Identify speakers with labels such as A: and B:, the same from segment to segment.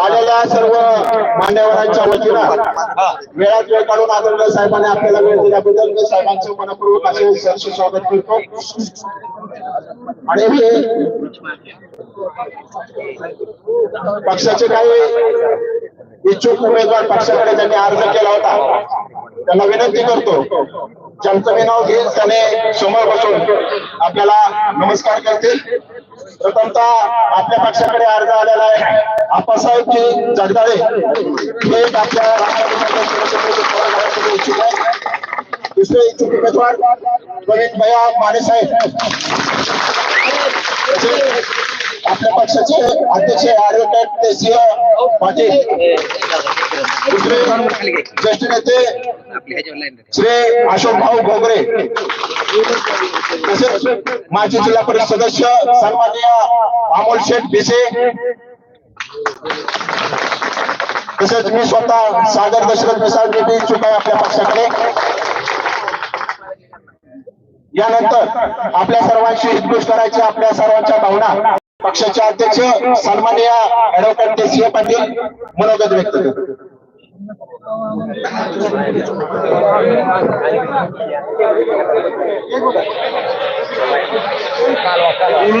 A: आलेल्या सर्व मान्यवरांच्या वतीनं वेळात वेळ काढून आदरणीय साहेबांनी आपल्याला वेळ दिल्याबद्दल मी साहेबांचं मनपूर्वक असे सहर्ष स्वागत करतो. आणि हे पक्षाचे काही इच्छुक उमेदवार पक्षाकडे त्यांनी अर्ज केला होता. त्यांना विनंती करतो ज्यांचं मी नाव घेईल त्याने समोर बसून आपल्याला नमस्कार करतील. प्रथमतः आपल्या पक्षाकडे अर्ज आलेला आहे. आप्पासाहेबजी जगदाळे हे आपल्या इच्छुक आहे दुसरे इच्छुक उमेदवार प्रवीण भैया मानेसाहेब आपल्या पक्षाचे अध्यक्ष ऍडव्होकेट सिंह पाटील. दुसरे ज्येष्ठ नेते श्री अशोक भाऊ घोगरे. तसेच माजी जिल्हा परिषद सदस्य सन्माननीय अमोल शेठ भिसे. तसेच मी स्वतः सागर दशरथ मिसाळ मी इच्छुक आहे आपल्या पक्षाकडे. यानंतर आपल्या सर्वांशी हितगुज करायची आपल्या सर्वांच्या भावना. पक्षाचे अध्यक्ष सन्माननीय ऍडव्होकेट सिंह पाटील मनोगत व्यक्त करतो.
B: बोलू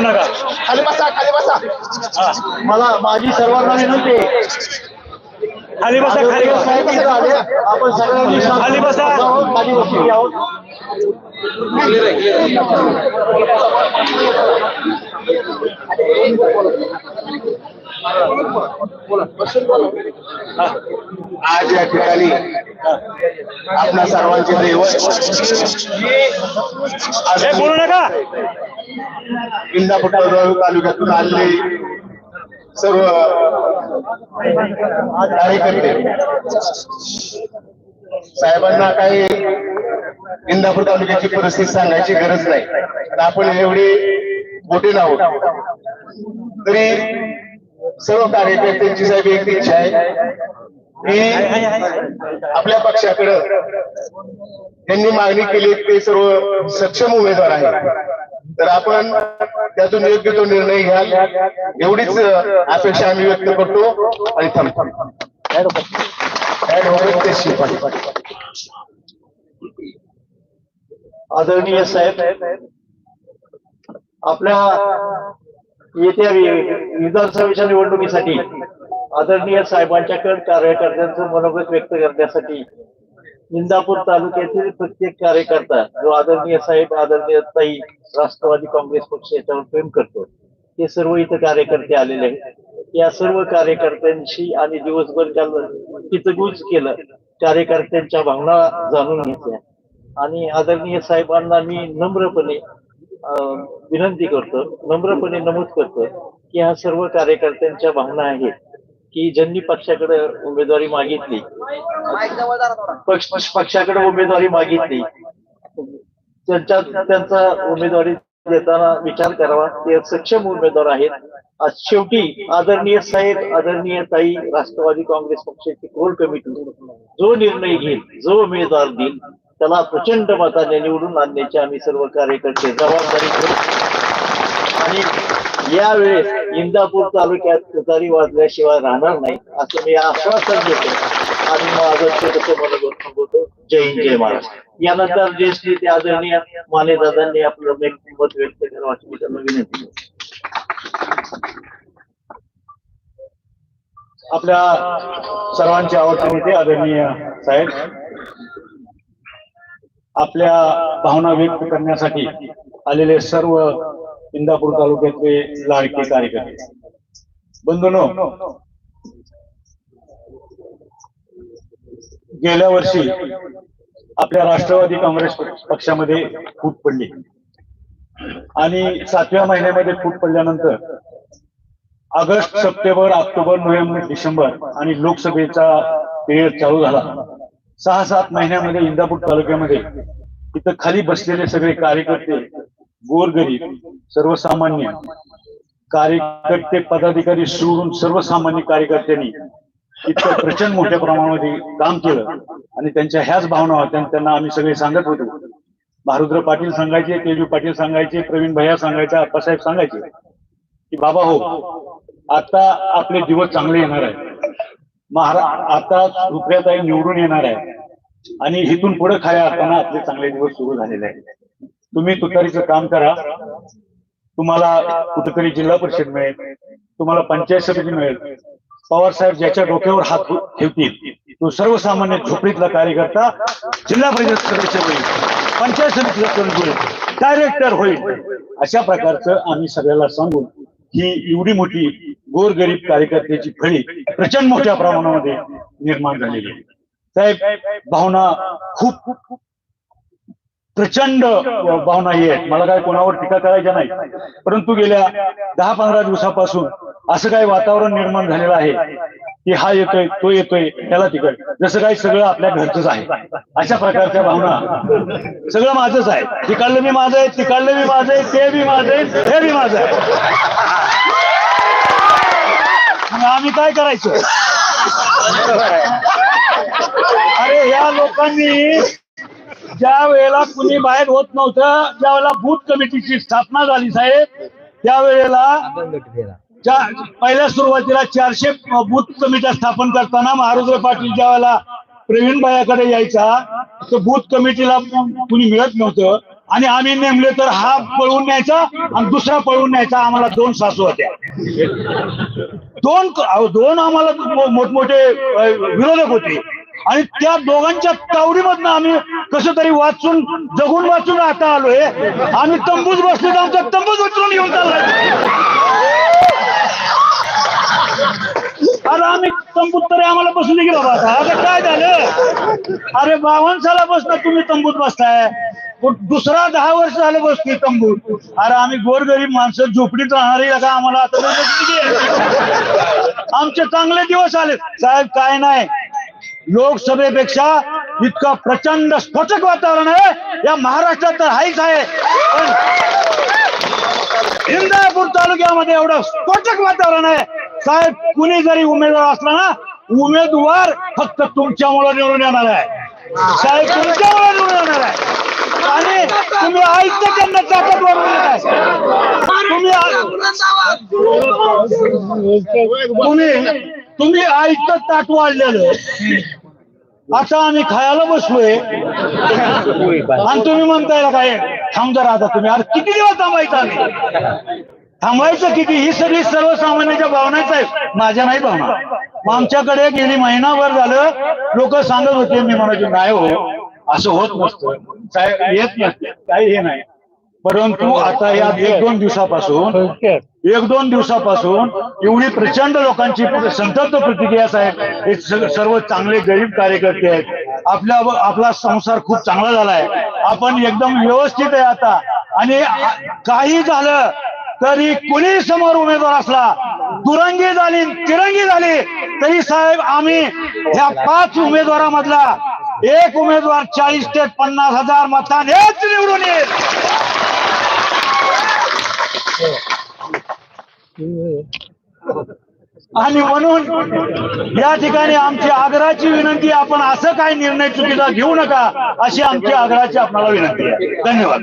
B: नका
A: खाली बसा खाली बसा मला माझी सर्वांना विनंती.
B: खाली बसा खाली.
A: आपण सगळ्यांनी
B: खाली बसा.
A: आहोत, खाली बसलेली आहोत आज या ठिकाणी आपल्या सर्वांचे दैवत
B: बोलू नका.
A: इंदापूर तालुक्यातून आलेले सर्व कार्यकर्ते. साहेबांना काही इंदापूर तालुक्याची परिस्थिती सांगायची गरज नाही. आपण एवढे मोठे नाहोत तरी सर्व कार्यकर्त्यांची साहेब एक इच्छा आहे की आपल्या पक्षाकडं त्यांनी मागणी केली ते सर्व सक्षम उमेदवार आहेत तर आपण त्यातून योग्य तो निर्णय घ्याल एवढीच अपेक्षा आम्ही व्यक्त करतो आणि थांबतो
C: आदरणीय साहेब आपल्या येत्या विधानसभेच्या निवडणुकीसाठी आदरणीय साहेबांच्याकडे कार्यकर्त्यांचं मनोगत व्यक्त करण्यासाठी इंदापूर तालुक्यातील प्रत्येक कार्यकर्ता जो आदरणीय साहेब आदरणीय ताई राष्ट्रवादी काँग्रेस पक्ष याच्यावर प्रेम करतो ते सर्व इथं कार्यकर्ते आलेले आहेत. या सर्व कार्यकर्त्यांशी आणि दिवसभर काल हितगुज केलं कार्यकर्त्यांच्या भावना जाणून घेतल्या आणि आदरणीय साहेबांना मी नम्रपणे विनंती करतो नम्रपणे नमूद करतो की ह्या सर्व कार्यकर्त्यांच्या भावना आहेत की ज्यांनी पक्षाकडे उमेदवारी मागितली पक्ष पक्षाकडे उमेदवारी मागितली त्यांच्या त्यांचा उमेदवारी देताना विचार करावा. ते सक्षम उमेदवार आहेत. आज शेवटी आदरणीय साहेब आदरणीय ताई राष्ट्रवादी काँग्रेस पक्षाची कोर कमिटी जो निर्णय घेईल जो उमेदवार देईल त्याला प्रचंड मताने निवडून आणण्याची आम्ही सर्व कार्यकर्ते जबाबदारी घेऊ आणि यावेळेस इंदापूर तालुक्यात तुतारी वाजल्याशिवाय राहणार नाही असं मी आश्वासन देतो. आणि माझं छोटस मला थांबवतो जय हिंद जय महाराष्ट्र. यानंतर ज्येष्ठ ते आदरणीय माने दादांनी आपलं व्यक्तिमत मत व्यक्त करावं अशी मी त्यांना विनंती
B: आपल्या सर्वांचे आवडते नेते आदरणीय साहेब. आपल्या भावना व्यक्त करण्यासाठी आलेले सर्व इंदापूर तालुक्यातले लाडके कार्यकर्ते. बंधूनो गेल्या वर्षी आपल्या राष्ट्रवादी काँग्रेस पक्षामध्ये फूट पडली. आणि सातव्या महिन्यामध्ये फूट पडल्यानंतर August September October November December आणि लोकसभेचा पिरियड चालू झाला. सहा सात महिन्यामध्ये इंदापूर तालुक्यामध्ये इथं खाली बसलेले सगळे कार्यकर्ते गोरगरीब सर्वसामान्य कार्यकर्ते पदाधिकारी सोडून सर्वसामान्य कार्यकर्त्यांनी इतकं प्रचंड मोठ्या प्रमाणामध्ये काम केलं आणि त्यांच्या ह्याच भावना होत्या त्यांना आम्ही सगळे सांगत होतो. भारुद्र पाटील सांगायचे तेजू पाटील सांगायचे प्रवीण भैया सांगायचे अप्पासाहेब सांगायचे की बाबा हो आता आपले दिवस चांगले येणार आहे महाराज आता रुपयाताई निवडून येणार आहे आणि इथून पुढे खाया असताना आपले चांगले दिवस सुरू झालेले आहेत. तुम्ही तुतारीचं काम करा. तुम्हाला कुठेतरी जिल्हा परिषद मिळेल. तुम्हाला पंचायत समिती मिळेल. पवार साहेब ज्याच्या डोक्यावर हात ठेवतील तो सर्वसामान्य झोपडीतला कार्यकर्ता जिल्हा परिषद सदस्य होईल. पंचायत समितीचा सदस्य होईल डायरेक्टर होईल. अशा प्रकारचं आम्ही सगळ्याला सांगून ही एवढी मोठी गोरगरीब कार्यकर्त्याची फळी प्रचंड मोठ्या प्रमाणामध्ये निर्माण झालेली आहे. साहेब भावना खूप प्रचंड भावना ही आहेत. मला काय कोणावर टीका करायच्या नाही परंतु गेल्या दहा पंधरा दिवसापासून असं काही वातावरण निर्माण झालेलं आहे की हा येतोय तो येतोय त्याला तिकड. जसं काही सगळं आपल्या घरचंच आहे. अशा प्रकारच्या भावना. सगळं माझंच आहे. तिकडलं मी माझं आहे तिकडलं मी माझं आहे ते बी माझं आहे हे बी माझं आहे. मग आम्ही काय करायचं? अरे या लोकांनी ज्या वेळेला कुणी बाहेर होत नव्हतं ज्या वेळेला बूथ कमिटीची स्थापना झाली साहेब त्यावेळेला पहिल्या सुरुवातीला चारशे बूथ कमिट्या स्थापन करताना महारुद्र पाटील ज्या वेळेला प्रवीण बायाकडे यायचा तर बूथ कमिटीला कुणी मिळत नव्हतं. आणि आम्ही नेमले तर हा पळवून न्यायचा आणि दुसरा पळवून न्यायचा. आम्हाला दोन सासू होत्या. दोन दोन आम्हाला मोठमोठे विरोधक होते. आणि त्या दोघांच्या तावडीमधनं आम्ही कसं तरी वाचून जगून वाचून आता आलोय. आम्ही तंबूज बसले तर आमचा तंबूज उचलून येऊन चाललाय. अरे आम्ही तंबूत तरी आम्हाला बसून गेलो बाबा आता. काय झालं? अरे वाहनसाला बसता तुम्ही तंबूत बसताय दुसरा दहा वर्ष झालं बसतोय तंबूत. अरे आम्ही गोरगरीब माणसं झोपडीत राहणारी का आम्हाला आता आमचे चांगले दिवस आले साहेब काय नाही. लोकसभेपेक्षा इतका प्रचंड स्फोटक वातावरण आहे. या महाराष्ट्रात तर हाईच आहे. पण इंदापूर तालुक्यामध्ये एवढं स्फोटक वातावरण आहे. साहेब कुणी जरी उमेदवार असला ना उमेदवार फक्त तुमच्यामुळे निवडून येणार आहे. साहेब तुमच्यामुळे निवडून येणार आहे. आणि तुम्ही आयुक्त त्यांना ताकद तुम्ही तुम्ही आयुक्त ताट वाढलेलं आता आम्ही खायला बसलोय. आणि तुम्ही म्हणताय काय थांब जरा आता तुम्ही. अरे किती दिवस थांबायचा आम्ही? थांबायचं किती? ही सगळी सर्वसामान्यांच्या भावनाच आहे माझ्या नाही भावना. मग आमच्याकडे गेली महिनाभर झालं लोक सांगत होते मी म्हणायचे नाही हो असं होत नसतं. येत नसते. काही हे नाही. परंतु आता या एक दोन दिवसापासून एक दोन दिवसापासून एवढी प्रचंड लोकांची संतप्त प्रतिक्रिया साहेब हे सर्व चांगले गरीब कार्यकर्ते आहेत. आपल्या आपला संसार खूप चांगला झालाय. आपण एकदम व्यवस्थित आहे आता. आणि काही झालं तरी कुणी समोर उमेदवार असला दुरंगी झाली तिरंगी झाली तरी साहेब आम्ही ह्या पाच उमेदवारामधला एक उमेदवार चाळीस ते पन्नास हजार मतानेच निवडून येईल. आणि म्हणून या ठिकाणी आमची आग्रहाची विनंती आपण असं काय निर्णय चुकीचा घेऊ नका अशी आमची आग्रहाची आपल्याला विनंती आहे. धन्यवाद.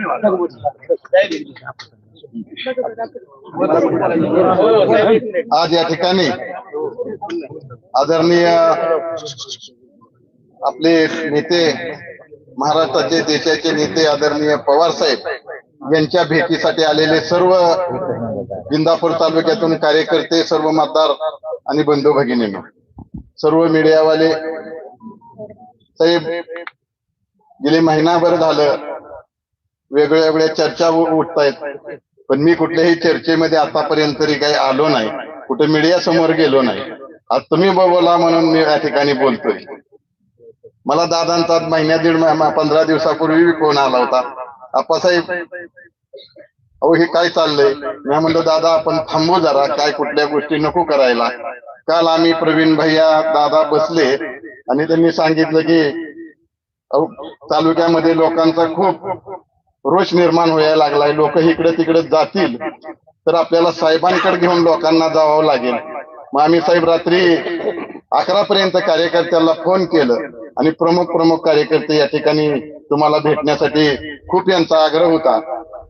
D: आज या ठिकाणी आदरणीय आपले नेते महाराष्ट्राचे देशाचे नेते आदरणीय पवार साहेब यांच्या भेटीसाठी आलेले सर्व बिंदापूर तालुक्यातून कार्यकर्ते सर्व मतदार आणि बंधू भगिनी सर्व मीडियावाले साहेब गेले महिनाभर झालं वेगळ्या वेगळ्या चर्चा उठत आहेत पण मी कुठल्याही चर्चेमध्ये आतापर्यंत तरी काही आलो नाही. कुठे मीडिया समोर गेलो नाही. आज तुम्ही बोला म्हणून मी या ठिकाणी बोलतोय. मला दादांचा महिन्या दीड महिना पंधरा दिवसापूर्वी फोन आला होता. आप्पासाहेब अहो हे काय चाललंय? मी म्हणलं दादा आपण थांबू जरा. काय कुठल्या गोष्टी नको करायला. काल आम्ही प्रवीण भैया दादा बसले आणि त्यांनी सांगितलं की तालुक्यामध्ये लोकांचा खूप रोष निर्माण व्हायला लागलाय लोक इकडे तिकडे जातील. तर आपल्याला साहेबांकडे घेऊन लोकांना जावं लागेल. मग आम्ही साहेब रात्री अकरा पर्यंत कार्यकर्त्याला फोन केलं. आणि प्रमुख प्रमुख कार्यकर्ते या ठिकाणी तुम्हाला भेटण्यासाठी खूप यांचा आग्रह होता.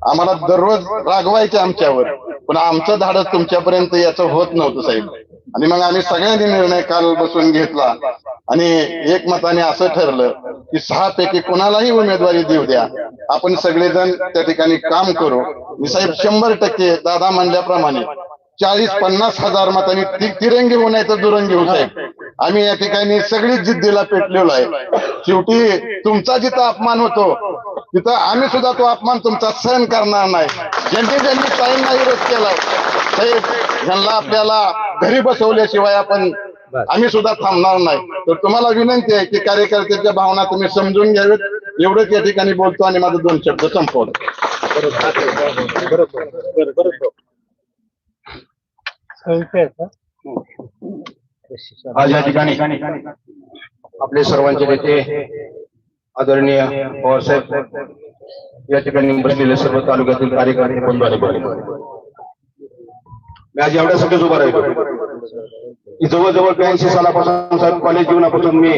D: आम्हाला दररोज रागवायचे आमच्यावर पण आमचं धाडस तुमच्यापर्यंत याचं होत नव्हतं साहेब. आणि मग आम्ही सगळ्यांनी निर्णय काल बसून घेतला. आणि एकमताने असं ठरलं की सहा पैकी कोणालाही उमेदवारी देऊ द्या. आपण सगळेजण त्या ठिकाणी काम करू. मी साहेब शंभर टक्के दादा म्हणल्याप्रमाणे चाळीस पन्नास हजार मतांनी ती तिरंगी होऊ नाही तर दुरंगी होऊ साहेब आम्ही या ठिकाणी सगळी जिद्दीला पेटलेलो आहे. शेवटी तुमचा जिथं अपमान होतो तिथं आम्ही सुद्धा तो अपमान तुमचा सहन करणार नाही. ज्यांनी ज्यांनी साहेबांना विरोध केलाय साहेब ज्यांना आपल्याला घरी बसवल्याशिवाय आपण आम्ही सुद्धा थांबणार नाही. तर तुम्हाला विनंती आहे की कार्यकर्त्याच्या भावना तुम्ही समजून घ्यावेत. एवढंच या ठिकाणी बोलतो आणि माझं दोन शब्द संपवतो.
A: आज या ठिकाणी आपले सर्वांचे नेते आदरणीय पवारसाहेब या ठिकाणी बसलेले सर्व तालुक्यातील कार्यकर्ते बंधू आणि मी आज एवढ्यासाठीच उभा राहिलो. जवळजवळ ब्याऐंशी सालापासून साहेब कॉलेज जीवनापासून मी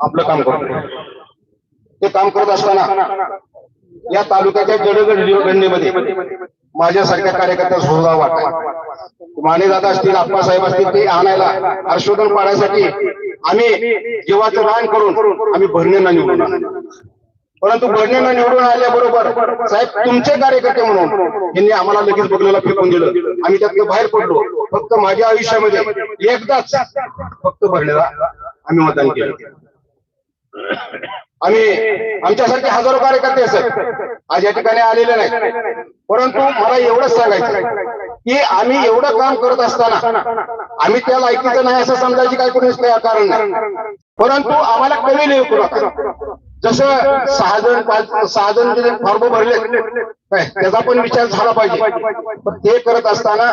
A: आपलं काम करतो. ते काम करत असताना या तालुक्याच्या जडगडणीमध्ये माझ्यासारख्या कार्यकर्त्या सुद्धा वाटत माने दादा असतील आप्पासाहेब असतील ते आणायला हर्षोधन पाडण्यासाठी आम्ही जीवाचं रान करून आम्ही भरणे निवडून परंतु भरणेंना निवडून आल्याबरोबर साहेब तुमचे कार्यकर्ते म्हणून यांनी आम्हाला लगेच बघण्याला फेकून दिलं. आम्ही त्यातनं बाहेर पडलो. फक्त माझ्या आयुष्यामध्ये एकदाच फक्त बघण्याला आम्ही मतदान केलं. आम्ही आमच्यासारखे हजारो कार्यकर्ते असत आज या ठिकाणी आलेले नाही परंतु मला एवढंच सांगायचं की आम्ही एवढं काम करत असताना आम्ही त्या लायकीचं नाही असं समजायची काय कोणीच कारण नाही. परंतु आम्हाला कमी नाही जसं सहा जण पाच सहा जण फॉर्म भरले त्याचा पण विचार झाला पाहिजे. पण ते करत असताना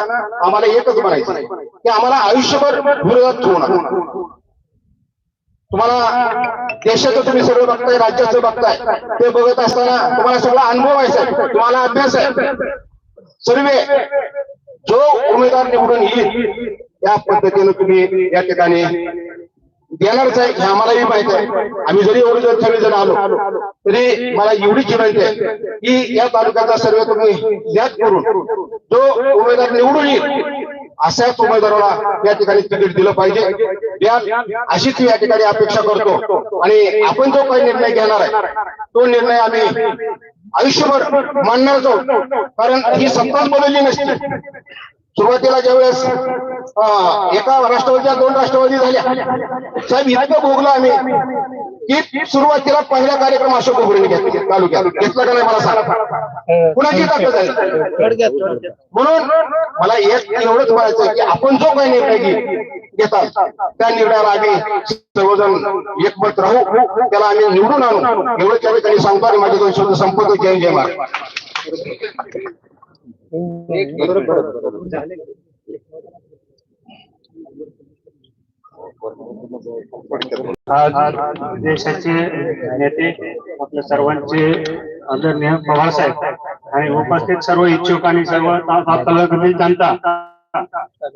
A: आम्हाला एकच म्हणायचं की आम्हाला आयुष्यभर विरोधात ठेवू नका. तुम्हाला देशाचं तुम्ही सगळं बघताय राज्याचं बघताय ते बघत असताना तुम्हाला सगळा अनुभव आहे तुम्हाला अभ्यास आहे. सर्वे जो उमेदवार निवडून येईल त्या पद्धतीनं तुम्ही या ठिकाणी देणारच आहे हे आम्हालाही माहीत आहे. आम्ही जरी एवढे जर सगळे जण आलो तरी मला एवढीच विनंती आहे की या तालुक्याचा सर्व तुम्ही याद करून जो उमेदवार निवडून येईल अशाच उमेदवाराला या ठिकाणी तिकीट दिलं पाहिजे. अशीच या ठिकाणी अपेक्षा करतो. आणि आपण जो काही निर्णय घेणार आहे तो निर्णय आम्ही आयुष्यभर मानणार आहोत. कारण ही सत्ताच बदलली नसते. सुरुवातीला ज्यावेळेस एका राष्ट्रवादीच्या दोन राष्ट्रवादी झाल्या. साहेब इतकं भोगलो आम्ही की सुरुवातीला पहिला कार्यक्रम अशोक गोगरेने घेतला तालुक्यात. घेतला का नाही मला सांगा. कुणाची ताकद आहे? म्हणून मला एक एवढंच म्हणायचं की आपण जो काही निर्णय घेतात त्या निर्णयाला आम्ही सर्वजण एकमत राहू. त्याला आम्ही निवडून आणू. एवढं त्यावेळी त्यांनी सांगतो आणि माझे दोन शब्द संपतो जय जय महाराज.
E: आज देशाचे नेते आपल्या सर्वांचे आदरणीय पवार साहेब आणि उपस्थित सर्व इच्छुक आणि सर्व जनता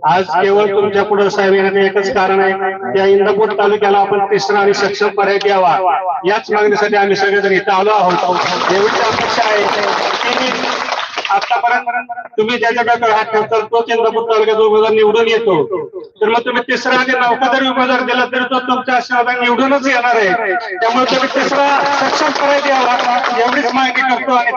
E: आज केवळ तुमच्यापुढे साहेब येण्याचं एकच कारण आहे या इंदापूर तालुक्याला आपण तिसरा आणि सक्षम पर्याय द्यावा. याच मागणीसाठी आम्ही सगळेजण इथं आलो आहोत. एवढी अपेक्षा आहे. आतापर्यंत तुम्ही ज्याच्याकडे हात ठेवता तोच इंदापूर तालुक्यात उमेदवार निवडून येतो. तर मग तुम्ही तिसरा आणि नौका जरी उमेदवार दिला तरी तो तुमच्या आशीर्वादाने निवडूनच येणार आहे. त्यामुळे तुम्ही तिसरा सक्षम पर्याय द्यावा. एवढीच माहिती करतो आणि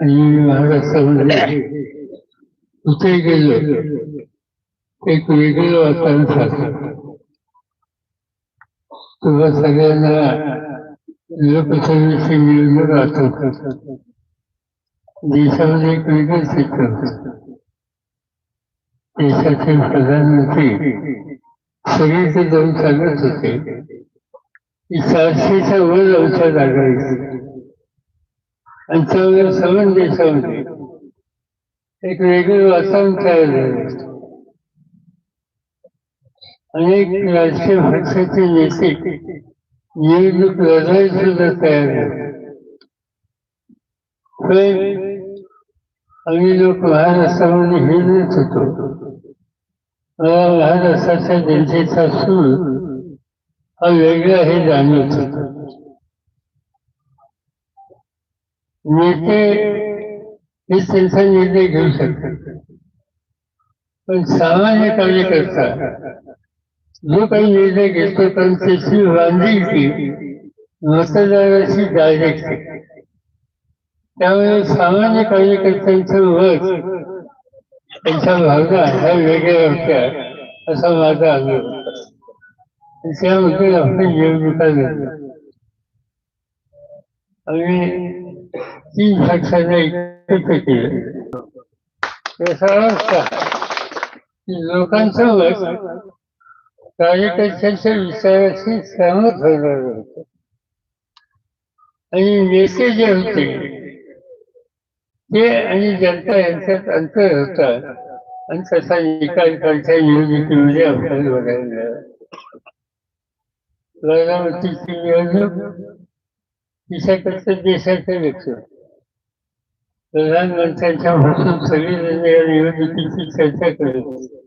F: आणि महाराष्ट्रामध्ये कुठे गेलो एक वेगळं वातावरण साधलं तुम्हा सगळ्यांना लोकसभेशी मिळून राहत होत देशामध्ये एक वेगळं चित्र होत देशाचे प्रधानमंत्री सगळीकडे जाऊन सांगत होते की सहाशेच्या वर आमच्या जागा आणि त्यामुळे सवन देशामध्ये एक वेगळं वातावरण तयार झालं अनेक राजकीय पक्षाचे नेते निवडणूक लढायला सुद्धा तयार झाले. आम्ही लोक महाराष्ट्रामध्ये हिरत होतो. मला महाराष्ट्राच्या जनतेचा सूर. हा वेगळा हे जाणवत होत. नेते हे त्यांचा निर्णय घेऊ शकतात पण सामान्य कार्यकर्ता जो काही निर्णय घेतो त्यांच्याशी बांधिलकी मतदाराची डायरेक्ट त्यामुळे सामान्य कार्यकर्त्यांचं मत त्यांच्या भावना ह्या वेगळ्या होत्या असा माझा अनुभव त्याबद्दल आपण निवडणुका आणि त्यामध्ये कार्यकर्त्यांच्या विचाराशी सहमत होणार आणि नेते जे होते ते आणि जनता यांच्यात अंतर होता. आणि तसा निकाल कालच्या निवडणुकीमध्ये आपल्याला बघायला मिळाला निवडणूक तिच्याकडचं देशाचे लक्ष प्रधानमंत्र्यांच्या भाषण सगळेजण या निवडणुकीची चर्चा करत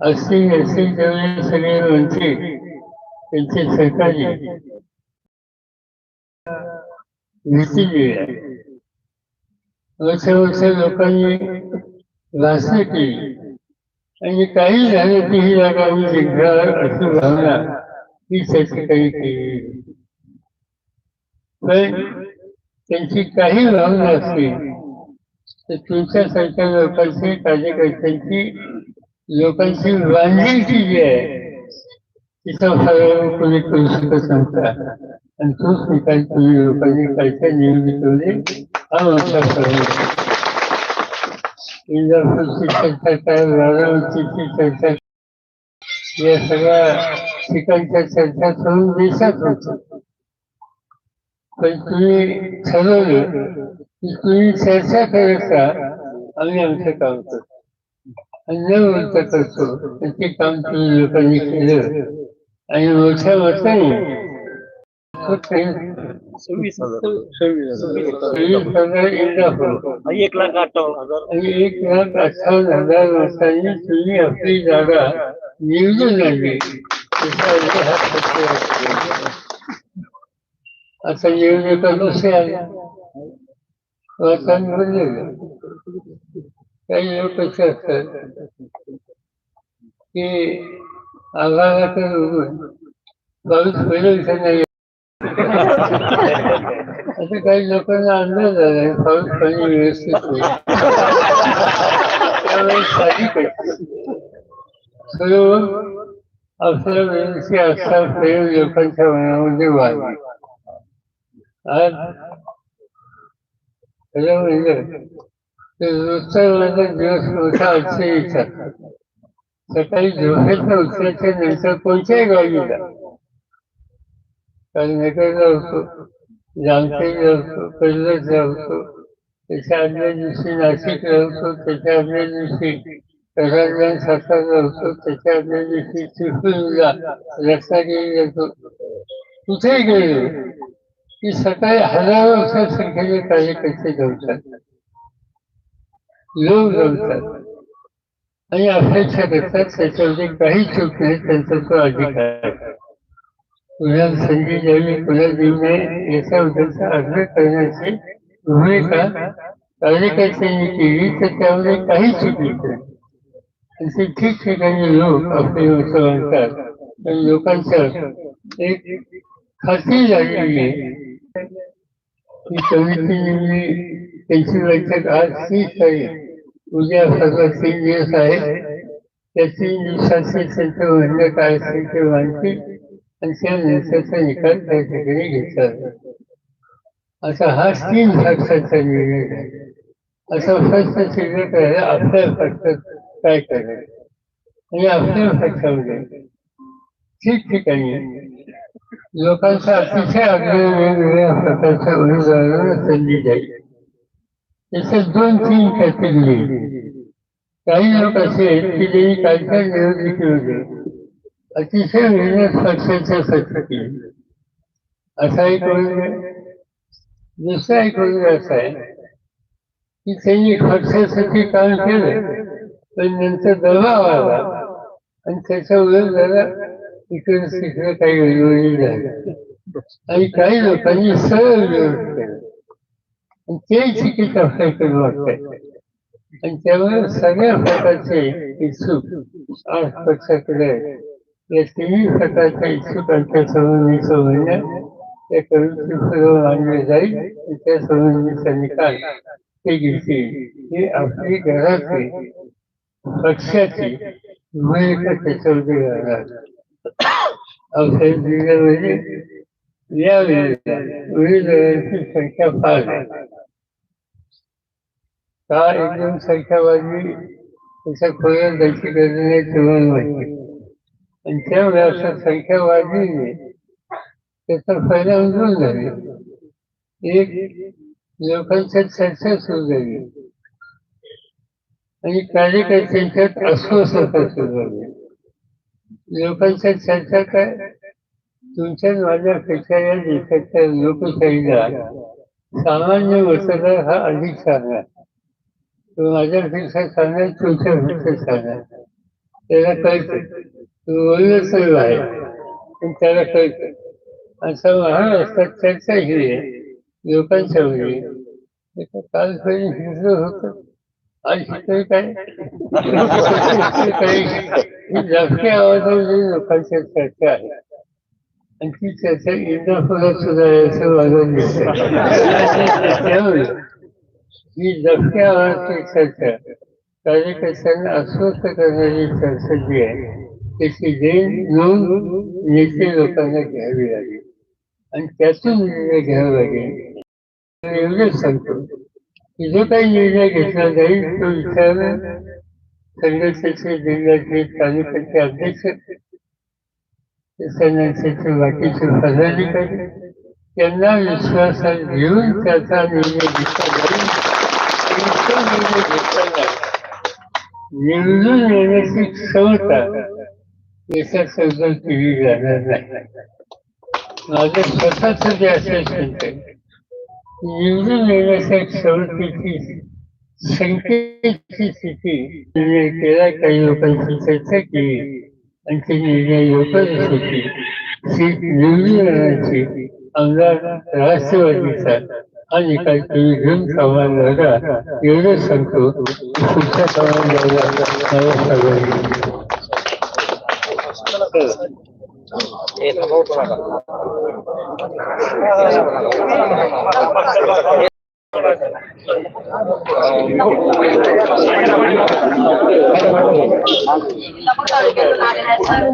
F: असतील असतील असे जेवढे सगळे मंत्री त्यांचे सरकारी भीती दिल्या वर्ष वर्ष लोकांनी भाषण केली. आणि काही झालं की ही जागा आम्ही जिंकणार अशी भावना ही त्याची काही केली त्यांची काही भावना असली तर तुमच्यासारख्या लोकांची कार्यकर्त्यांची लोकांची बांधिलकी जी आहे तिचा फरक कोणी करू शकत नव्हता. आणि तोच निकाल तुम्ही लोकांनी कालच्या निवडणुकीमध्ये हा मोठा फरक इंद्रपूरची चर्चा काय बारामतीची चर्चा या सगळ्या ठिकाणच्या चर्चा करून देशात होत. पण तुम्ही ठरवलं की तुम्ही चर्चा राहा आम्ही आमचं काम करतो आणि न बोलता करतो ते काम तुम्ही लोकांनी केलं. आणि मोठ्या मताने
C: एक लाख अठ्ठावन्न हजार.
F: आणि एक लाख अठ्ठावन्न हजार तुम्ही आपली जागा निवडून आणली. त्याचा अर्थ हा सत्य आहे. आता निवडणुका कसे आल्या वातावरण बदललं काही लोक कसे असतात की आभाळा तर उगून पाऊस पडेल का नाही आता काही लोकांना अंदाज आलाय पाऊस पाणी व्यवस्थित होईल त्यामुळे साधी करते सर्व आपल्या वेळेची आस्था प्रेम लोकांच्या मनामध्ये वाढली आज खरं म्हणलं तर रोजचा माझा सकाळी झोपेच्या उठल्याच्या नंतर कोणत्याही गावी जा काल नगरला होतो जामखेडला होतो कर्जतला होतो त्याच्या आदल्या दिवशी नाशिकला होतो त्याच्या आदल्या दिवशी कराडला सातारला होतो त्याच्या आदल्या दिवशी चिपळूणला रत्नागिरीला होतो कुठेही गेलो की सकाळी हजारो संख्येने कार्यकर्ते जमतात. लोक जमतात. आणि अपेक्षा करतात त्याच्यामध्ये काही चूक नाही त्यांचा तो अधिकार. आहे. कुणाला संधी द्यावी कुणाला देऊ नये याच्याबद्दलचा अर्ज करण्याची भूमिका कार्यकर्त्यांनी केली तर त्यामध्ये काही चुकी नाही. ठिकठिकाणी लोक आपले मत आणतात पण लोकांच्या एक खात्री झालेली आहे की कमिटीने त्यांची बैठक आज तीस आहे. उद्या सगळं तीन दिवस आहे. त्या तीन दिवसाचे त्यांचं म्हणणं काय असेल ते मानतील आणि त्यानंतरचा निकाल त्या ठिकाणी घेतला असा हा तीन पक्षाचा निर्णय आहे. असा फक्त शिल्लक करायला आपल्या पक्षात काय करायचं? आणि आपल्या पक्षामध्ये ठिकठिकाणी लोकांच्या अतिशय आग्रह वेगवेगळ्या प्रकारच्या उमेदवारांना संधी द्यायची त्याच्यात दोन तीन कॅटेगरी काही लोक असे आहेत की ज्यांनी कालच्या निवडणुकीमध्ये अतिशय मेहनत पक्षाच्या केली असा एक वर्ग दुसरा एक वर्ग असा आहे की त्यांनी पक्षासाठी काम केलं पण नंतर दबाव आला आणि त्याच्या विरोधाला झाला तिकडे काही विरोधी झाले आणि काही लोकांनी सरळ विरोध केला आणि ते चुकीचं आपल्याकडे वाटतंय आणि त्यामुळे सगळ्या प्रकारचे इच्छुक आज पक्षाकडे आहेत. या तिन्ही प्रकारच्या इच्छुकांच्या संबंधीचं म्हणणं त्या कमिटी सर्व मांडले जाईल आणि त्या संबंधीचा निकाल ते घेतील ही आपली घरातली पक्षाची भूमिका त्याच्यामध्ये राहणार आपल्या जिल्ह्यामध्ये या वेळेला उमेदवारांची संख्या फार आहे का एकदम संख्याबाजी वाढली त्याच्या खोऱ्या द्यायची गरज नाही तेव्हा आणि त्यामुळे असं संख्या वाढली त्याचा फायदा उजवून झाले एक लोकांच्या चर्चा सुरू झाली. आणि कार्यकर्त्यांच्यात अस्वस्थता सुरू झाली. लोकांच्या चर्चा काय? तुमच्या माझ्यापेक्षा या देशाच्या लोकशाहीला सामान्य मतदार हा अधिक चांगला तो माझ्यापेक्षा चांगला तुमच्यापेक्षा चांगला त्याला कळत. तू बोललं सर्व आहे. पण त्याला कळतं. असं महाराष्ट्रात चर्चा ही लोकांच्या लोकांच्या मध्ये पहिले हिंदू होतं. आज जास्त आवाजामध्ये लोकांच्या चर्चा आहे आणि ती चर्चा इंद्रपुरात सुद्धा याचं माझं दिसतं त्यामुळे ही दबक्या आवाजाची चर्चा कार्यकर्त्यांना अस्वस्थ करणारी चर्चा जी आहे त्याची देण नोंद नेते लोकांना घ्यावी लागेल आणि त्यातून निर्णय घ्यावा लागेल. एवढंच सांगतो. की जो काही निर्णय घेतला जाईल तो विचार संघटनेचे जिल्ह्याचे तालुक्याचे अध्यक्ष त्याच्यानंतरचे बाकीचे पदाधिकारी त्यांना विश्वासात घेऊन त्याचा निर्णय घेतला जाईल. निर्णय घेताना निवडून येण्याची क्षमता याचा केली जाणार नाही. माझं स्वतःच जे असेसमेंट आहे निवडून येण्याच्या क्षमतेची संख्येची स्थिती म्हणजे निर्णय केला काही लोकांची चर्चा केली आणि ती निर्णय योग्यच होती सीट निवडून येण्याची आमदार राष्ट्रवादीचा हा निकाल तुम्ही घेऊन कामाला लागा एवढंच सांगतो. पुढच्या कामाला लागा मला सगळं
G: तालुक्यातून आलेल्या सर्व